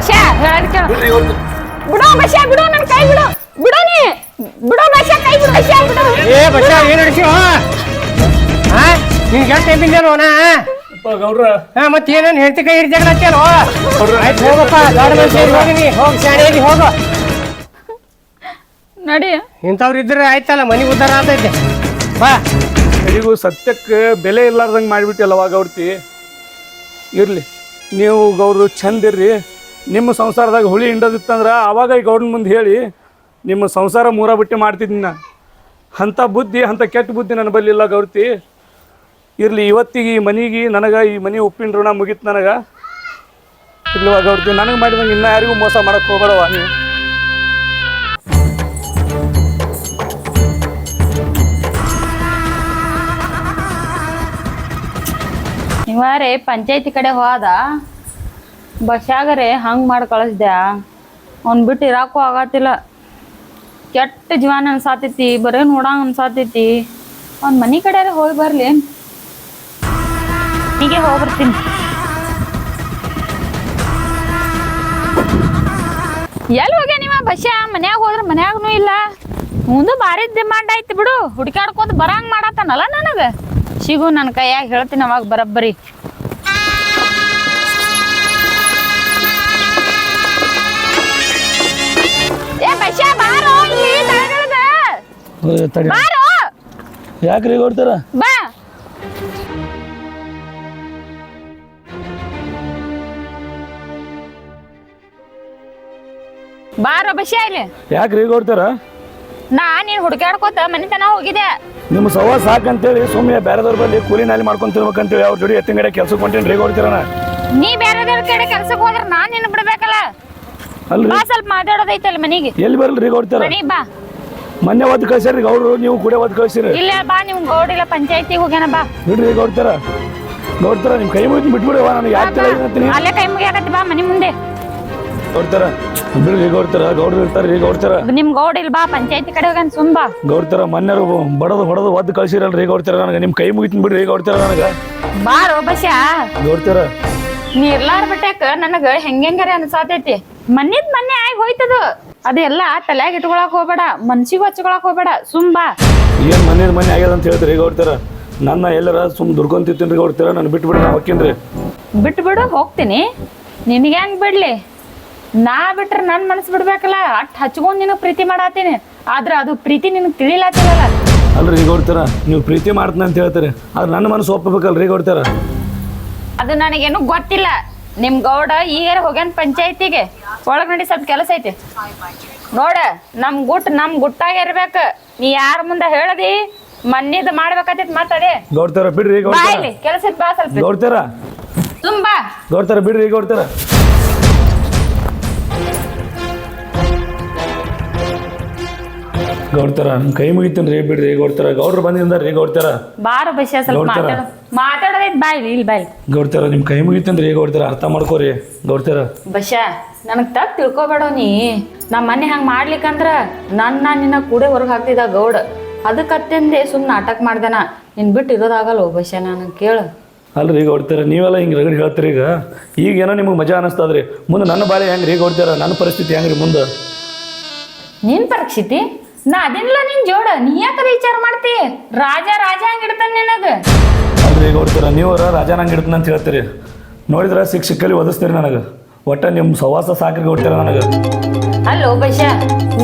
ಬಸ್ಯಾ ಹೇಳೋದ್ ಕೇಳು ಬಿಡ್ರಿ ಇವತ್ತು ಬಿಡು ಬಸ್ಯಾ ಬಿಡು ನನ್ ಕೈ ಬಿಡು. ಬಿಡು ನೀ. ಬಿಡು ಬಸ್ಯಾ ಕೈ ಬಿಡು ಬಸ್ಯಾ ಬಿಡು. ಏ ಏನು ನಡೆಸಿ ಹಾ ನಿನ್ ಗಂಟೆ ಟೈಮಿಂದೇನು ನಾ? ಅಪ್ಪ ಗೌಡ್ರ. ಹಾ ಮತ್ತೆ ಏನೇನು ಹೇಳ್ತಿ ಕೈ ಹಿಡಿದಾಗ ಹತ್ತೇನೋ ಆಯ್ತು ಹೋಗಪ್ಪ ಹೋಗಿನಿ ಹೋಗಿ ಶಾಣೆಯಲ್ಲಿ ಹೋಗು. ನಡಿ. ಇಂಥವ್ರು ಇದ್ರೆ ಆಯ್ತಲ್ಲ ಮನೆ ಉದ್ದಾರ ಆಗ್ತೈತೆ. ಬಾ. ಕಡಿಗೂ ಸತ್ಯಕ್ಕೆ ಬೆಲೆ ಇಲ್ಲಾರ್ದಂಗೆ ಮಾಡಿಬಿಟ್ಟಲ್ಲವಾ ಗೌರ್ತಿ ಇರಲಿ. ನೀವು ಗೌರ್ ಚಂದ ಇರ್ರಿ. ನಿಮ್ಮ ಸಂಸಾರದಾಗ ಹುಳಿ ಹಿಂಡದಿತ್ತಂದ್ರೆ ಆವಾಗ ಈ ಗೌಡನ ಮುಂದೆ ಹೇಳಿ, ನಿಮ್ಮ ಸಂಸಾರ ಮೂರ ಬಿಟ್ಟು ಮಾಡ್ತಿದ್ದೀನಿ ನಾ. ಅಂಥ ಬುದ್ಧಿ, ಅಂಥ ಕೆಟ್ಟ ಬುದ್ಧಿ ನನ್ನ ಬಲ್ಲಿಲ್ಲ ಗೌರ್ತಿ ಇರಲಿ, ಇವತ್ತಿಗೆ ಈ ಮನೆಗೆ ನನಗೆ, ಈ ಮನೆ ಉಪ್ಪಿನ ಋಣ ಮುಗೀತು ನನಗೆ. ಇರ್ಲಿವ ಗೌರ್ತಿ ನನಗೆ ಮಾಡಿದಂಗೆ ಇನ್ನೂ ಯಾರಿಗೂ ಮೋಸ ಮಾಡಕ್ಕೆ ಹೋಗಬೇಡವ ನೀವು ನೀವಾರೆ ಪಂಚಾಯತಿ ಕಡೆ ಹೋದ? ಬಸ್ಯಾಗರೆ ಹಂಗೆ ಮಾಡಿ ಕಳಿಸ್ದೆ. ಅವ್ನು ಬಿಟ್ಟು ಇರಾಕು ಆಗತ್ತಿಲ್ಲ. ಕೆಟ್ಟ ಜೀವನ ಅನ್ಸಾತೈತಿ ಬರೀ ನೋಡಂಗ್ ಅನ್ಸಾತೈತಿ. ಅವ್ನ್ ಮನೆ ಕಡೆ ಹೋಗಿ ಬರಲಿ. ಹೀಗೆ ಹೋಗ್ಬರ್ತೀನಿ. ಎಲ್ಲಿ ಹೋಗ್ಯ ನೀವ ಬಸ್ಯಾ? ಮನ್ಯಾಗ ಹೋದ್ರೆ ಮನ್ಯಾಗನು ಇಲ್ಲ. ಮುಂದೆ ಭಾರಿ ಡಿಮಾಂಡ್ ಐತಿ ಬಿಡು. ಹುಡುಕಾಡ್ಕೊಂಡು ಬರಂಗ್ ಮಾಡತ್ತಾನಲ್ಲ ನನಗೆ? ಸಿಗು ನನ್ನ ಕೈಯಾಗ ಹೇಳ್ತೀನಿ ಅವಾಗ ಬರಬ್ಬರಿ. ತಡಿ. ಬಾರೋ! ಯಾಕ್ರಿ ಕೊಡ್ತಾರ ಬಾ. ಬಾರೋ ಇಲ್ಲಿ ಯಾಕ್ರಿ ಕೊಡ್ತಾರ ನಾ ನೀನ್ ಹುಡುಕಾಡ್ಕೋತ ಮನೆತನ ಹೋಗಿದೆ ನಿಮ್ಮ ಸವ ಸಾಕಂತೇಳಿ ಸುಮ್ಮನೆ ಬೇರೆದವ್ರ ಬಲ್ಲಿ ಕೂಲಿ ನಾಲಿ ಮಾಡ್ಕೊಂಡ್ ತಿನ್ಬೇಕಂತೇಳಿ ಅವ್ರ ಜೋಡಿ ಎತ್ತಿನ ಕಡೆ ಕೆಲ್ಸಕ್ಕೆ ರೀ ಕೊಡ್ತೀರಣ ನೀ? ಬೇರೆದವ್ರ ಕಡೆ ಕೆಲ್ಸಕ್ಕೆ ಹೋದ್ರ ನಾನ್ ನಿನ್ ಬಿಡ್ಬೇಕಲ್ಲ? ಅಲ್ರಿ. ಬಾ ಸ್ವಲ್ಪ ಮಾತಾಡೋದೈತಲ್ಲ ಮನಿಗೆ. ಎಲ್ಲಿ ಬರಲ್ರಿ ರೀ ಕೊಡ್ತಾರ ನೀ ಬಾ. ಮೊನ್ನೆ ಒದ್ ಕಳ್ಸಿರಿ ಗೌಡ್ರು ನೀವು ಕೂಡ ಒದ್ ಕಳ್ಸಿರಿ ಇಲ್ಲ ಬಾ ನಿಮ್ ಗೌಡಿಲ್ಲ ಪಂಚಾಯತಿಗೆ ಹೋಗ್ಯಾನ ಬಾ. ಬಿಡ್ರಿ ಗೌಡ್ತಾರ ನೋಡ್ತಾರ ನಿಮ್ ಕೈ ಮುಗಿದು ಬಿಟ್ಬಿಡವ ನನಗೆ ಯಾಕೆ ತಲೆ ಅಲ್ಲೇ ಕೈ ಮುಗಿಯಾಕತ್ತಿ ಬಾ ಮನೆ ಮುಂದೆ. ಕೊಡ್ತಾರ ಬಿಡ್ರಿ ಗೌಡ್ತಾರ ಗೌಡ್ರು ಇರ್ತಾರ ರೀ ಕೊಡ್ತಾರ ನಿಮ್ ಗೌಡ ಇಲ್ಲ ಬಾ ಪಂಚಾಯತಿ ಕಡೆ ಹೋಗ್ಯಾನ ಸುಮ್ ಬಾ. ಗೌಡ್ತಾರ ಮೊನ್ನೆ ಬಡದು ಹೊಡೆದು ಒದ್ದು ಕಳ್ಸಿರಲ್ರಿ ಗೌಡ್ತಾರ ನನಗೆ. ನಿಮ್ಮ ಕೈ ಮುಗಿತೀನಿ ಬಿಡ್ರಿ ಗೌಡ್ತಾರ ನನಗೆ. ಬಾ ಬಸ್ಯಾ ಗೌಡ್ತಾರ. ನೀ ಇರ್ಲಾರ ಬಿಟ್ಟಾಕ ನನಗ ಹೆಂಗೆಂಗಾರೆ ಅನ್ಸಾತೈತಿ. ಮನ್ನಿದ್ ಮೊನ್ನೆ ಹೋಯ್ತದ? ಅದೆಲ್ಲ ತಲ್ಯಾಗ ಇಟ್ಕೊಳಕ್ ಹೋಗ್ಬೇಡ ಮನ್ಸಿಗೆ ಹಚ್ಕೊಳಕ್ ಹೋಗ್ಬೇಡ ಸುಮ್ ಬಾ. ಏನು ಮನೆ ಮನೆ ಆಗ್ಯದ ಅಂತ ಹೇಳ್ತಾರೆ ಈಗ ಹೊಡ್ತಾರ ನನ್ನ ಎಲ್ಲರ ಸುಮ್ ದುಡ್ಕೊಂತಿರ್ತೀನಿ ಹೊಡ್ತಾರ ನನ್ ನಾನು ಬಿಟ್ಬಿಡ್ರಿ ನಾ ಹೊಕ್ಕೇನ್ರಿ. ಬಿಟ್ಟು ಬಿಡು ಹೋಗ್ತೀನಿ. ನಿನಗೆ ಹೆಂಗ್ ಬಿಡ್ಲಿ? ನಾ ಬಿಟ್ರೆ ನನ್ ಮನಸ್ಸು ಬಿಡ್ಬೇಕಲ್ಲ ಅಟ್ ಹಚ್ಕೊಂಡ್ ನಿನಗ್ ಪ್ರೀತಿ ಮಾಡತ್ತೀನಿ ಆದ್ರೆ ಅದು ಪ್ರೀತಿ ನಿನಗ್ ತಿಳಿಲಾತಿರಲ್ಲ ಅಲ್ರಿ ಈಗ ಹೊಡ್ತಾರ ನೀವು ಪ್ರೀತಿ ಮಾಡ್ತೀನಿ ಅಂತ ಹೇಳ್ತಾರೆ ಆದ್ರೆ ನನ್ನ ಮನಸ್ಸು ಒಪ್ಪಬೇಕಲ್ರಿ ಕೊಡ್ತಾರ ಅದು ನನಗೇನು ಗೊತ್ತಿಲ್ಲ. ನಿಮ್ ಗೌಡ ಈಗ ಹೋಗ್ಯಾನ ಪಂಚಾಯತಿಗೆ. ಒಳಗ್ ನಡಿ ಸ್ವಲ್ಪ ಕೆಲಸ ಐತಿ. ನೋಡ ನಮ್ ಗುಟ್ ನಮ್ ಗುಟ್ಟಾಗ ಇರ್ಬೇಕ. ನೀ ಯಾರ ಮುಂದೆ ಹೇಳದಿ? ಮನ್ನಿದ್ ಮಾಡ್ಬೇಕಾಗ್ತೈತಿ ಮಾತಾಡಿ ಗೌಡ್ತಾರ ಬಿಡ್ರಿ ಬಾ ಗೌಡ್ತಾರ ಇಲ್ಲಿ ಕೆಲಸ ಬಾ ಸ್ವಲ್ಪ. ಗೌಡ್ತಾರ ತುಂಬಾ ಗೌಡ್ತಾರ ಬಿಡ್ರಿ ಗೌಡ್ತಾರ ಗೌಡ್ತಾರ ಕೈ ಮುಗಿತೀನಿ ರೀ ಬಿಡ್ರಿ ಗೌಡ್ತಾರ ಗೌಡ್ರು ಬಂದಿಂದ ರೀ ಗೌಡ್ತಾರ ಬಾರ ಬಶ್ಯ ಸ್ವಲ್ಪ ನೋಡ್ತಾರ? ಮಾತಾಡ. ಮಾತಾಡೋದೈತಿ ಬಾ ಇಲ್ಲಿ ಇಲ್ಲಿ ಬಾ ಇಲ್ಲಿ ಗೌಡ್ತಾರ ನಿಮ್ಮ ಕೈ ಮುಗಿತಂದ್ರೆ ಗೌಡ್ತಾರ? ಅರ್ಥ ಮಾಡ್ಕೋರಿ. ಗೌಡ್ತಾರ. ಬಶ ನನಗ್ ತಪ್ಪು ತಿಳ್ಕೊಬೇಡ ನೀ. ನಮ್ಮ ಮನೆ ಹಂಗೆ ಮಾಡ್ಲಿಕ್ಕಂದ್ರ ನನ್ನ ನಿನ್ನ ಕೂಡೆ ಹೊರಗೆ ಹಾಕ್ತಿದ್ದ ಗೌಡ. ಅದಕ್ಕತ್ತಂದೆ ಸುಮ್ಮನೆ ನಾಟಕ ಮಾಡ್ದನ. ನಿನ್ ಬಿಟ್ಟು ಇರೋದಾಗಲ್ಲ ಬಶ ನಾನು ಕೇಳು. ಅಲ್ರಿ ಗೌಡ್ತಾರ ನೀವೆಲ್ಲ ಹಿಂಗೆ ರಗಡ್ ಹೇಳ್ತೀರಿ ಈಗ? ಈಗ ಏನೋ ನಿಮಗೆ ಮಜಾ ಅನಿಸ್ತದ್ರಿ ಮುಂದೆ ನನ್ನ ಬಾಳೆ ಹೆಂಗ್ರಿ ಗೌಡ್ತಾರ? ನನ್ನ ಪರಿಸ್ಥಿತಿ ಹೆಂಗ್ರಿ ಮುಂದೆ? ನಿನ್ ಪರೀಕ್ಷಿತಿ ನಾ ಅದಿನ್ಲ ನಿನ್ ಜೋಡ ನೀ ಯಾಕದ ವಿಚಾರ ಮಾಡ್ತಿ? ರಾಜ ರಾಜ ಹಂಗ ಇಡ್ತಾನ ನಿನಗ ಅಲ್ರಿ ಗೌಡ್ತಾರ ನೀವರ ರಾಜ ನಂಗೆ ಇಡ್ತೀನಿ ಅಂತ ಹೇಳ್ತೀರಿ. ನೋಡಿದ್ರೆ ಶಿಕ್ಷಕಲ್ಲಿ ಸಿಕ್ಕಲ್ಲಿ ಒದಿಸ್ತೀರಿ ನನಗೆ. ಒಟ್ಟ ನಿಮ್ಮ ಸವಾಸ ಸಾಕ್ರಿ ಹೊಟ್ಟಿರ ನನಗೆ. ಅಲ್ಲೋ ಬಶ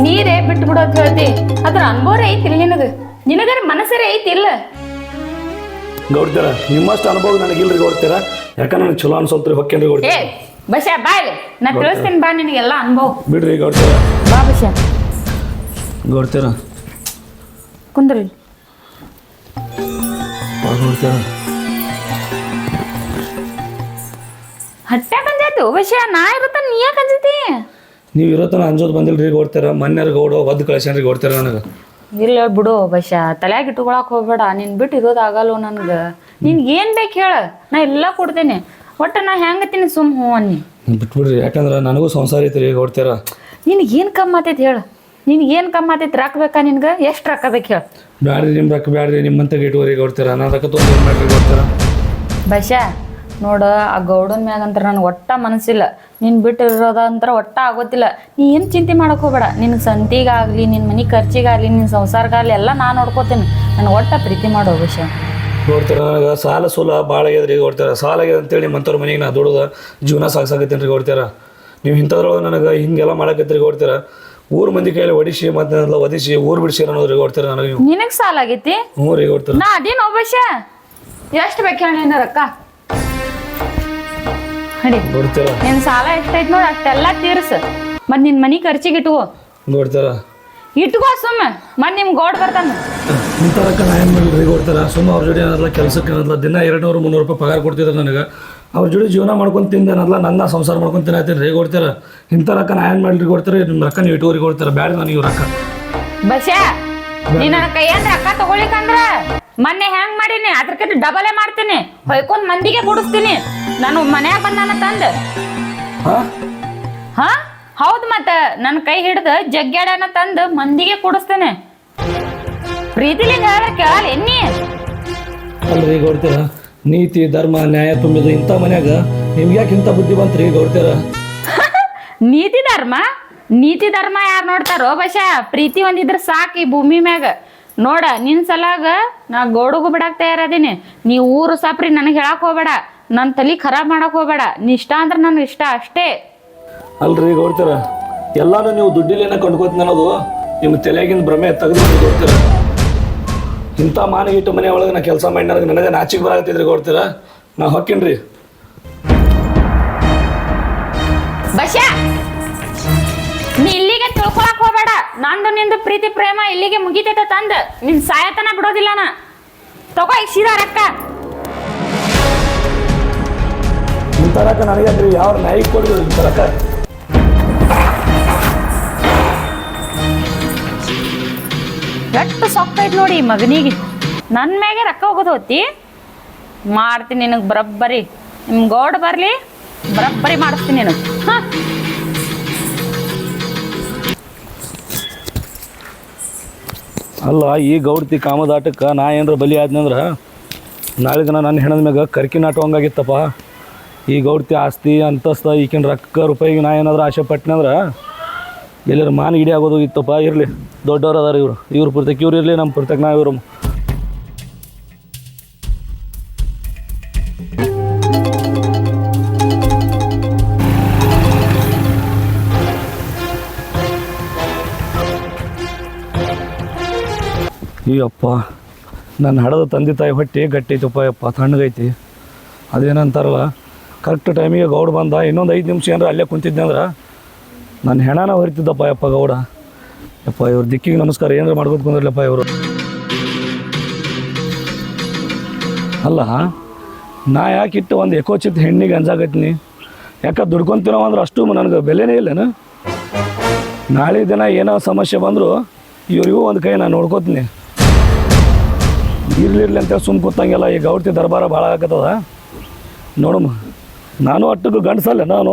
ನೀರೇ ಬಿಟ್ಟು ಬಿಡೋದ್ ಹೇಳ್ತಿ. ಅದ್ರ ಅನುಭವ ಐತಿಲ್ಲ ನಿನಗ. ನಿನಗರ ಮನಸ್ಸರೇ ಐತಿಲ್ಲ. ಗೌಡ್ತೀರ ನಿಮ್ಮಷ್ಟು ಅನುಭವ ನನಗಿಲ್ರಿ ಗೌಡ್ತೀರ. ಯಾಕಂದ್ರೆ ನನಗೆ ಚಲೋ ಅನ್ಸೋತ್ರಿ ಹೊಕ್ಕೇನ್ರಿ ಏ ಗೌಡ್ತಾರ ಬಶ ಬಾಯ್ ನಾ ತಿಳಿಸ್ತೀನಿ ಬಾ ನಿನಗೆಲ್ಲ ಅನುಭವ. ಬಿಡ್ರಿ ಗೌಡ್ತೀರ. ಬಾ ಬಶ ಗೌಡ್ತಾರ ಕುಂದ್ರಿ. ನೋಡ್ತೀರ? ಹಟ್ಟ್ಯಾಕ ಅಂಜಾಯ್ತು ವಿಷಯ ನಾ ಇರತ್ತ ನೀ ಯಾಕೆ ಅಂಜತಿ? ನೀವು ಇರೋತನ ಅಂಜೋದು ಬಂದಿಲ್ರಿ ಗೌಡ್ತಾರ ಮನ್ಯಾರ ಗೌಡ ಒದ್ದು ಕಳ್ಸ್ಯಾನ್ರಿ ಗೌಡ್ತಾರ ನನಗೆ? ಇಲ್ಲ ಬಿಡು ಬಶ ತಲೆಯಾಗ ಇಟ್ಕೊಳಕ್ ಹೋಗ್ಬೇಡ ನಿನ್ ಬಿಟ್ಟು ಇರೋದಾಗಲ್ಲ ನನ್ಗ. ನಿನ್ ಏನ್ ಬೇಕು ಹೇಳ ನಾ ಎಲ್ಲ ಕೊಡ್ತೇನೆ. ಒಟ್ಟ ನಾ ಹೆಂಗತ್ತೀನಿ ಸುಮ್ ಹ್ಞೂ ಅನ್ನಿ. ಬಿಟ್ಬಿಡ್ರಿ ಯಾಕಂದ್ರೆ ನನಗೂ ಸಂಸಾರ ಐತ್ರಿ ಗೌಡ್ತಾರ ನಿನಗೆ ಏನು ಕಮ್ಮಿ ಆತೈತಿ ಹೇಳು. ನಿನಗೆ ಏನು ಕಮ್ಮಿ ಆತೈತಿ? ರೊಕ್ಕ ಬೇಕಾ ನಿನ್ಗೆ? ಎಷ್ಟು ರೊಕ್ಕ ಬೇಕು ಹೇಳು. ಬ್ಯಾಡ್ರಿ ನಿಮ್ಮ ರೊಕ್ಕ ಬ್ಯಾಡ್ರಿ ನಿಮ್ಮಂತ ಇಟ್ಕೋರಿ ಗೌಡ್ತಾರ ನಾನು ರೊಕ್ಕ ತೊಗೊಂಡು ಮಾಡ್ರಿ ಗೌಡ್ತಾರ ಬಶ ನೋಡ ಆ ಗೌಡನ ಅಂತ ನನಗೆ ಒಟ್ಟ ಮನಸ್ಸಿಲ್ಲ. ನೀನು ಬಿಟ್ಟಿರೋದಂತ್ರ ಒಟ್ಟ ಆಗೋತಿಲ್ಲ. ನೀ ಏನು ಚಿಂತೆ ಮಾಡಕ್ ಹೋಗ್ಬೇಡ. ನಿನ್ನ ಸಂತಿಗಾಗಲಿ ನಿನ್ನ ಮನೆ ಖರ್ಚಿಗಾಗಲಿ ನಿನ್ನ ಸಂಸಾರಗಾಗಲಿ ಎಲ್ಲ ನಾನು ನೋಡ್ಕೋತೀನಿ. ನನಗೆ ಒಟ್ಟ ಪ್ರೀತಿ ಮಾಡೋ ವಿಷಯ ನೋಡ್ತೀರ ನನಗೆ? ಸಾಲ ಸೂಲ ಭಾಳ ಆಗ್ಯದ್ರಿ ಈಗ ಹೊಡ್ತಾರ ಸಾಲ ಆಗ್ಯದ ಅಂತೇಳಿ ಮಂತವ್ರ ಮನೆಗೆ ನಾ ದುಡ್ದು ಜೀವನ ಸಾಗಿಸಾಕತ್ತೀನಿ ರೀ ಹೊಡ್ತಾರ ನೀವು ಇಂಥದ್ರೊಳಗೆ ನನಗೆ ಹಿಂಗೆಲ್ಲ ಮಾಡಕತ್ತೀರಿ ಹೊಡ್ತೀರ ಊರ್ ಮಂದಿ ಕೈಯಲ್ಲಿ ಒಡಿಸಿ ಮತ್ತೆ ಒದಿಸಿ ಊರ್ ಬಿಡಿಸಿ ಅನ್ನೋದ್ರಿಗೆ ಹೊಡ್ತೀರ ನನಗೆ ನೀವು ನಿನಗೆ ಸಾಲ ಆಗೈತಿ? ಊರಿಗೆ ಹೊಡ್ತೀರ ನಾ ಅದೇನು ಒಬ್ಬಶ ಎಷ್ಟು ಬೇಕು ಹೇಳಿ ನಿನ್ನ ರೊಕ್ಕ? ಹಡಿ. ನೋಡ್ತೀರ ನಿನ್ನ ಸಾಲ ಎಷ್ಟೈತಿ ನೋಡಿ ಅಷ್ಟೆಲ್ಲ ತೀರ್ಸು. ಮತ್ ನಿನ್ನ ಮನಿ ಖರ್ಚಿಗೆ ಇಟ್ಕೋ. ನೋಡ್ತೀರ ಇಟ್ಕೋ ಸುಮ್ಮ ಮನ್ ನಿಮ್ ಗೋಡ್ ಬರ್ತಾನೆ. ಇಂಥದಕ್ಕೆ ನಾ ಏನು ಮಾಡಲಿ ರೀ ಕೊಡ್ತಾರ ಸುಮ್ಮ ಅವ್ರ ಜೋಡಿ ಏನಲ್ಲ ಕೆಲಸಕ್ಕೆ ಏನಲ್ಲ ದಿನ ಎರಡು ನೂರು ಮುನ್ನೂರು ರೂಪಾಯಿ ಪಗಾರ ಕೊಡ್ತಿದ್ರು ನನಗೆ. ಅವ್ರ ಜೋಡಿ ಜೀವನ ಮಾಡ್ಕೊಂಡು ತಿಂದೇನಲ್ಲ ನನ್ನ ಸಂಸಾರ ಮಾಡ್ಕೊಂಡು ತಿನ್ನತ್ತೀನಿ ರೀ ಕೊಡ್ತೀರ ಇಂಥ ರೊಕ್ಕ ನಾ ಏನು ಮಾಡ್ರಿ ಕೊಡ್ತೀರಿ ನಿಮ್ಮ ರೊಕ್ಕ ನೀವು ಇಟ್ಟುವರಿಗೆ ಕೊಡ್ತೀರ ಬ್ಯಾಡ ನನಗೆ ರೊಕ್ಕ. ಬಸ್ಯ ನೀ ನನ್ನ ಕೈಯಂದ್ರ ರೊಕ್ಕ ತಗೊಳಿಕಂದ್ರ? ಮೊನ್ನೆ ಹೆಂಗ್ ಮಾಡೀನಿ? ಅದ್ರಕ್ಕಿಂತ ಡಬಲೇ ಮಾಡ್ತೀನಿ. ಹೊಯ್ಕೊಂಡ್ ಮಂದಿಗೆ ಕೊಡಿಸ್ತೀನಿ. ನಾನು ಮನ್ಯಾಗ ಬಂದಾನ ತಂದ್. ಹಾಂ? ಹಾ? ಹೌದ್ ಮತ್ತ ನನ್ನ ಕೈ ಹಿಡ್ದು ಜಗ್ಗ್ಯಾಡನ ತಂದು ಮಂದಿಗೆ ಕೊಡಿಸ್ತೇನೆ. ಪ್ರೀತಿಲಿಂದ ಹೇಳಿದ್ರೆ ಕೇಳಲ್ಲ ಎನ್ನಿ? ಅಲ್ರಿ ಗೌಡ್ತೀರ ನೀತಿ ಧರ್ಮ ನ್ಯಾಯ ತುಂಬಿದ ಇಂಥ ಮನ್ಯಾಗ ನಿಮ್ಗೆ ಯಾಕೆ ಇಂಥ ಬುದ್ಧಿ ಬಂತ್ರಿ ಗೌಡ್ತೀರ? ನೀತಿ ಧರ್ಮ? ನೀತಿ ಧರ್ಮ ಯಾರು ನೋಡ್ತಾರೋ ಬಶ ಪ್ರೀತಿ ಒಂದಿದ್ರೆ ಸಾಕು ಈ ಭೂಮಿ ಮ್ಯಾಗ. ನೋಡ ನಿನ್ ಸಲಾಗ ನಾ ಗೋಡುಗು ಬಿಡಕ್ ತಯಾರದೀನಿ. ನೀ ಊರು ಸಾಪ್ರಿ ನನಗೆ ಹೇಳಕ್ ಹೋಗ್ಬೇಡ ನನ್ನ ತಲೆ ಖರಾಬ್ ಮಾಡಕ್ ಹೋಗ್ಬೇಡ. ನೀ ಇಷ್ಟ ಅಂದ್ರೆ ನನ್ಗೆ ಇಷ್ಟ ಅಷ್ಟೇ. ಅಲ್ರಿ ಗೌಡ್ತಾರ ಎಲ್ಲಾನು ನೀವು ದುಡ್ಡಿಲೇನ ಕೊಂಡ್ಕೋತೀನಿ ಅನ್ನೋದು ನಿಮ್ಮ ತಲೆಯಾಗಿನ ಭ್ರಮೆ ತೆಗೆದು ಗೌಡ್ತೀರ. ಇಂಥ ಮಾನಗಿಟ್ಟು ಮನೆ ಒಳಗೆ ನಾ ಕೆಲಸ ಮಾಡಿ ನನಗೆ ನನಗೆ ನಾಚಿಗೆ ಬರಾಕತ್ತಿದ್ರಿ ಗೌಡ್ತೀರ. ನಾ ಹೊಕ್ಕಿನ್ರಿ. ಬಶ ನೀ ಇಲ್ಲಿಗೆ ತಿಳ್ಕೊಳಕ್ ಹೋಗ್ಬೇಡ. ನಂದು ನಿಂದು ಪ್ರೀತಿ ಪ್ರೇಮ ಇಲ್ಲಿಗೆ ಮುಗಿತೈತೆ ತಂದ. ನಿನ್ ಸಾಯತನ ಬಿಡೋದಿಲ್ಲ ನಾ. ತಗೋ ಈಗ ಸೀದಾ ರೊಕ್ಕ. ಇಂಥ ರೊಕ್ಕ ನನಗೆ ಯಾವ ನಾಯಿಗೆ ಕೊಡಿದ್ರು ಇಂಥ ರೊಕ್ಕ? ಎಷ್ಟು ಸೊಕ್ಕ ಐತ್ ನೋಡಿ ಮಗನಿಗೆ. ನನ್ನ ಮ್ಯಾಗೆ ರೊಕ್ಕ ಹೋಗೋದು ಹೋತಿ ಮಾಡ್ತೀನಿ ನಿನಗೆ ಬರಬ್ಬರಿ. ನಿಮ್ಮ ಗೋಡ್ ಬರಲಿ, ಬರಬ್ಬರಿ ಮಾಡಿಸ್ತೀನಿ ನಿನಗೆ. ಅಲ್ಲ, ಈ ಗೌಡ್ತಿ ಕಾಮದಾಟಕ್ಕೆ ನಾ ಏನಾರ ಬಲಿ ಆದ್ನಂದ್ರೆ ನಾಳೆ ದಿನ ನನ್ನ ಹೆಣದ ಮ್ಯಾಗ ಕರ್ಕಿ ನಾಟ ಹಂಗಾಗಿತ್ತಪ್ಪ. ಈ ಗೌಡ್ತಿ ಆಸ್ತಿ, ಅಂತಸ್ತ, ಈಕಿನ ರೊಕ್ಕ, ರೂಪಾಯಿಗೆ ನಾ ಏನಾದ್ರೂ ಆಸೆ ಪಟ್ನಂದ್ರೆ ಎಲ್ಲರ ಮಾನ ಇಡಿ ಆಗೋದು ಇತ್ತಪ್ಪ, ಇರಲಿ. ದೊಡ್ಡವ್ರು ಅದಾರ ಇವರು. ಇವ್ರ ಪುರ್ತಕ್ಕೆ ಇವ್ರು ಇರಲಿ ನಮ್ಮ ಪುರ್ತಕ್ಕೆ ನಾವು ಇವರು. ಅಯ್ಯಪ್ಪ ನನ್ನ ಹಡದ ತಂದೆ ತಾಯಿ ಹೊಟ್ಟೆ ಗಟ್ಟಿ ಐತಪ್ಪ ಯಪ್ಪ ತಣ್ಣಗೈತಿ. ಅದೇನಂತಾರಲ್ಲ ಕರೆಕ್ಟ್ ಟೈಮಿಗೆ ಗೌಡ ಬಂದ, ಇನ್ನೊಂದು ಐದು ನಿಮಿಷ ಏನಾರ ಅಲ್ಲೇ ಕುಂತಿದ್ದೆ ಅಂದ್ರೆ ನನ್ನ ಹೆಣನ ಹೊರಿತಿದ್ದಪ್ಪ ಯಪ್ಪ ಗೌಡ. ಯಪ್ಪ ಇವ್ರ ದಿಕ್ಕಿಗೆ ನಮಸ್ಕಾರ, ಏನಾರ ಮಾಡ್ಕೊತ ಕುಂದ್ರಲ್ಲಪ್ಪ ಇವರು. ಅಲ್ಲ, ನಾ ಯಾಕಿಟ್ಟು ಒಂದು ಎಕೋಚಿತ್ ಹೆಣ್ಣಿಗೆ ಅಂಜಾಕತ್ತೀನಿ? ಯಾಕೆ ದುಡ್ಕೊಂತೀನೋ ಅಂದ್ರೆ ಅಷ್ಟು ನನಗೆ ಬೆಲೆನೇ ಇಲ್ಲೇನು? ನಾಳೆ ದಿನ ಏನೋ ಸಮಸ್ಯೆ ಬಂದರೂ ಇವರಿಗೂ ಒಂದು ಕೈ ನಾನು ನೋಡ್ಕೋತೀನಿ. ಇರ್ಲಿರ್ಲಿ ಅಂತ ಸುಮ್ಮ ಕೂತಂಗೆಲ್ಲ ಈ ಗೌಡ್ತಿ ದರ್ಬಾರ ಭಾಳ ಆಗತ್ತದ. ನೋಡಮ್ಮ, ನಾನು ಅಟ್ಟಕ್ಕೆ ಗಂಡಸಲ್ಲ, ನಾನು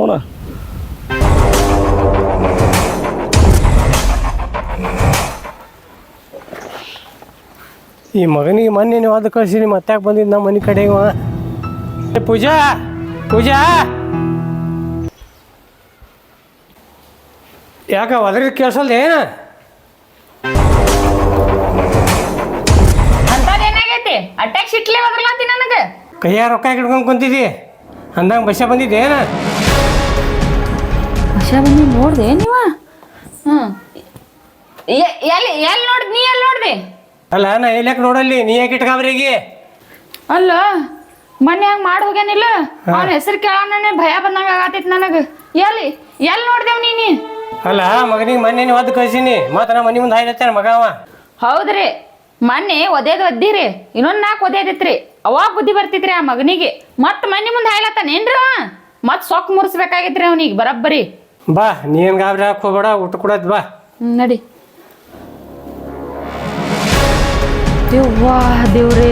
ಈ ಮಗನಿಗೆ ಮೊನ್ನೆ ನೀವು ಅದು ಕಳಿಸಿ ನಿಮ್ಮ ಅತ್ತಾಗ ಬಂದಿದ್ದು ನಮ್ಮ ಮನೆ ಕಡೆ ಇವ? ಏ, ಪೂಜಾ ಪೂಜಾ! ಯಾಕ ಒದರಿ ಕೇಳಿಸಲ್ದೆ? ಏನ ಅಂಥದ್ದೇನಾಗೈತಿ ಅಟ್ಯಾಕ್ ಸಿಟ್ಲೇ ಬದಲಾತಿ ನನಗೆ? ಕೈಯಾಗ ರೊಕ್ಕ ಹಿಡ್ಕೊಂಡು ಕುಂತಿದ್ದಿ ಅಂದಂಗೆ ಬಸ್ಸ ಬಂದಿದ್ದೆ ಏನ? ವರ್ಷ ಬಂದಿ ನೋಡ್ದೆ ನೀವ ಹ್ಞೂ ಎಲ್ಲಿ ಎಲ್ಲಿ ನೋಡ್ದಿ ನೀ ಎಲ್ಲಿ ನೋಡ್ದಿ? ಅಲ್ಲ ನಾ ಹೇಳಕ್ ನೋಡಲ್ಲಿ? ನೀ ಯಾಕೆ ಇಟ್ಕಾವ್ರಿಗೆ ಅಲ್ಲ ಮೊನ್ನೆ ಹಂಗ ಮಾಡಿ ಹೋಗ್ಯಾನಿಲ್ಲ? ಅವನ ಹೆಸರು ಕೇಳೋಣ ಭಯ ಬಂದಂಗ ಆಗತೈತಿ ನನಗ. ಎಲ್ಲಿ? ಎಲ್ಲಿ ನೋಡ್ದೇವ್ ನೀನಿ ಅಲ್ಲ ಮಗನಿಗೆ ಮೊನ್ನೆ ನೀವು ಒದ್ದು ಕಳ್ಸೀನಿ. ಮತ್ತೆ ನಮ್ಮ ಮನೆ ಮುಂದೆ ಹಾಯ್ಲತ್ತಾನ ಮಗ ಅವ? ಹೌದ್ರಿ. ಮೊನ್ನೆ ಒದೇದ್ ಒದ್ದಿರಿ. ಇನ್ನೊಂದ್ ನಾಲ್ಕು ಒದೇದಿತ್ರಿ ಅವಾಗ ಬುದ್ಧಿ ಬರ್ತಿತ್ರಿ ಆ ಮಗನಿಗೆ. ಮತ್ ಮನೆ ಮುಂದೆ ಹಾಯ್ಲತ್ತಾನೇನ್ರಿ ಅವ? ಮತ್ ಸೊಕ್ ಮುರ್ಸ್ಬೇಕಾಗಿತ್ರಿ ಅವ್ನಿಗೆ ಬರಬ್ಬರಿ. ಬಾ ನೀನ್ ಗಾಬರಿ ಹಾಕೋಬೇಡ ಊಟ ಕೊಡದ್ ಬಾ. ಹ್ಮ್, ನಡಿ. ದೇವ್ವಾ ದೇವ್ರಿ,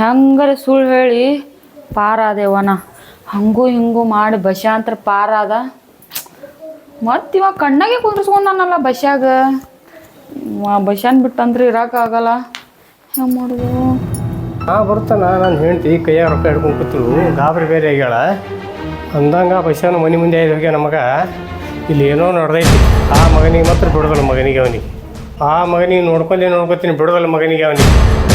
ಹೆಂಗಾರ ಸುಳ್ಳು ಹೇಳಿ ಪಾರಾದೇವನ. ಹಂಗೂ ಹಿಂಗೂ ಮಾಡಿ ಬಸ್ಯಾಂತ್ರ ಪಾರಾದ. ಮತ್ತು ಇವಾಗ ಕಣ್ಣಾಗೆ ಕುಂದ್ರಿಸ್ಕೊಂಡಾನಲ್ಲ ಬಸ್ಯಾಗ ಬಶಾನ್ ಬಿಟ್ಟಂದ್ರೆ ಇರೋಕ್ಕಾಗಲ್ಲ ಹೆಂಗೆ ಮಾಡೋದು? ಆ ಬರ್ತಾನ ನಾನು ಹೇಳ್ತಿ, ಕೈಯಾಗ ರೊಕ್ಕ ಹಿಡ್ಕೊಂಡು ಕೂತರು. ಗಾಬರಿ ಬೇರೆ ಆಗ್ಯಾಳ. ಅಂದಂಗ ಬಸ್ಸವನು ಮನೆ ಮುಂದೆ ಆಯ್ತು ಹೋಗ್ಯ ನಮಗೆ ಇಲ್ಲಿ ಏನೋ ನಡೆದೈತಿ. ಆ ಮಗನಿಗೆ ಮಾತ್ರ ಬಿಡೋದಲ್ಲ ಮಗನಿಗೆ ಅವನಿಗೆ. ಆ ಮಗನಿಗೆ ನೋಡ್ಕೊಂಡೇ ನೋಡ್ಕೊತೀನಿ ಬಿಡೋದಲ್ಲ ಮಗನಿಗೆ ಅವನಿಗೆ.